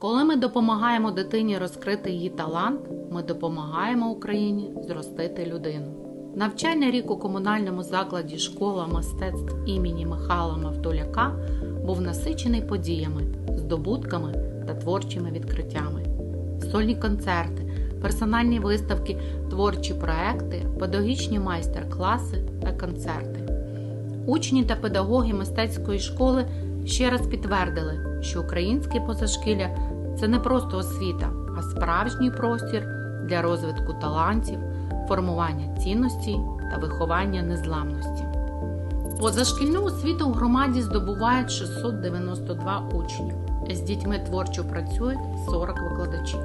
Коли ми допомагаємо дитині розкрити її талант, ми допомагаємо Україні зростити людину. Навчальний рік у комунальному закладі школа мистецтв імені Михайла Мавтоляка був насичений подіями, здобутками та творчими відкриттями. Сольні концерти, персональні виставки, творчі проекти, педагогічні майстер-класи та концерти. Учні та педагоги мистецької школи ще раз підтвердили, що українське позашкілля це не просто освіта, а справжній простір для розвитку талантів, формування цінностей та виховання незламності. Позашкільну освіту в громаді здобувають 692 учні. З дітьми творчо працюють 40 викладачів.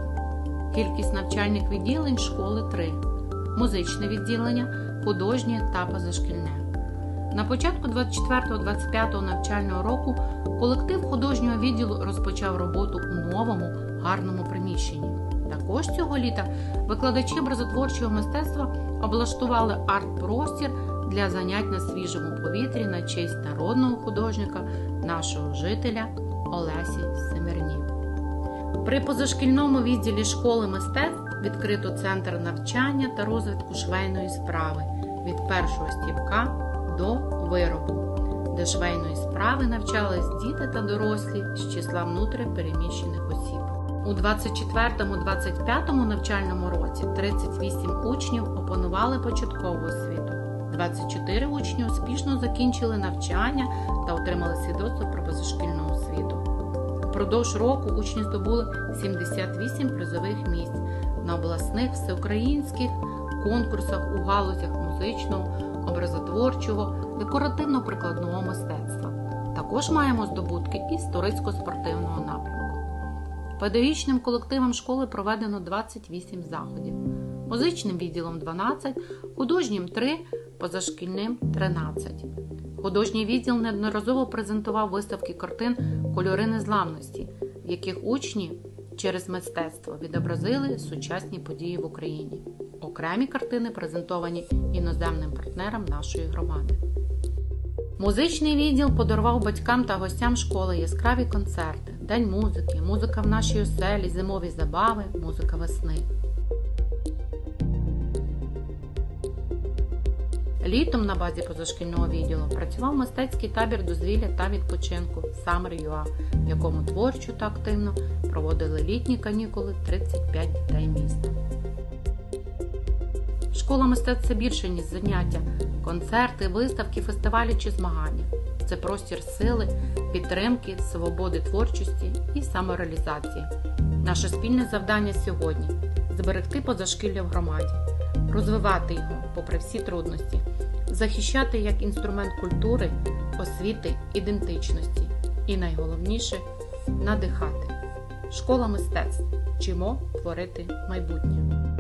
Кількість навчальних відділень школи 3, музичне відділення, художнє та позашкільне. На початку 24-25 навчального року колектив художнього відділу розпочав роботу у новому гарному приміщенні. Також цього літа викладачі образотворчого мистецтва облаштували арт-простір для занять на свіжому повітрі на честь народного художника, нашого жителя Олесі Семерні. При позашкільному відділі школи мистецтв відкрито центр навчання та розвитку швейної справи від першого стіпка до виробу, де швейної справи навчались діти та дорослі з числа внутрішньопереміщених осіб. У 24-25 навчальному році 38 учнів опанували початкову освіту. 24 учні успішно закінчили навчання та отримали свідоцтво про позашкільну освіту. Впродовж року учні здобули 78 призових місць на обласних всеукраїнських конкурсах у галузях музичного, образотворчого, декоративно-прикладного мистецтва. Також маємо здобутки історицько-спортивного напрямку. Педагогічним колективом школи проведено 28 заходів, музичним відділом 12, художнім 3, позашкільним 13. Художній відділ неодноразово презентував виставки картин Кольори незламності, в яких учні через мистецтво відобразили сучасні події в Україні. Окремі картини презентовані іноземним партнерам нашої громади. Музичний відділ подарував батькам та гостям школи яскраві концерти, День музики, музика в нашій оселі, зимові забави, музика весни. Літом на базі позашкільного відділу працював мистецький табір дозвілля та відпочинку Summer UA, в якому творчо та активно проводили літні канікули 35 дітей міста. Школа мистецтв це більше, ніж заняття, концерти, виставки, фестивалі чи змагання. Це простір сили, підтримки, свободи творчості і самореалізації. Наше спільне завдання сьогодні зберегти позашкілля в громаді, розвивати його попри всі трудності, захищати як інструмент культури, освіти, ідентичності і найголовніше надихати. Школа мистецтв. Вчимо творити майбутнє.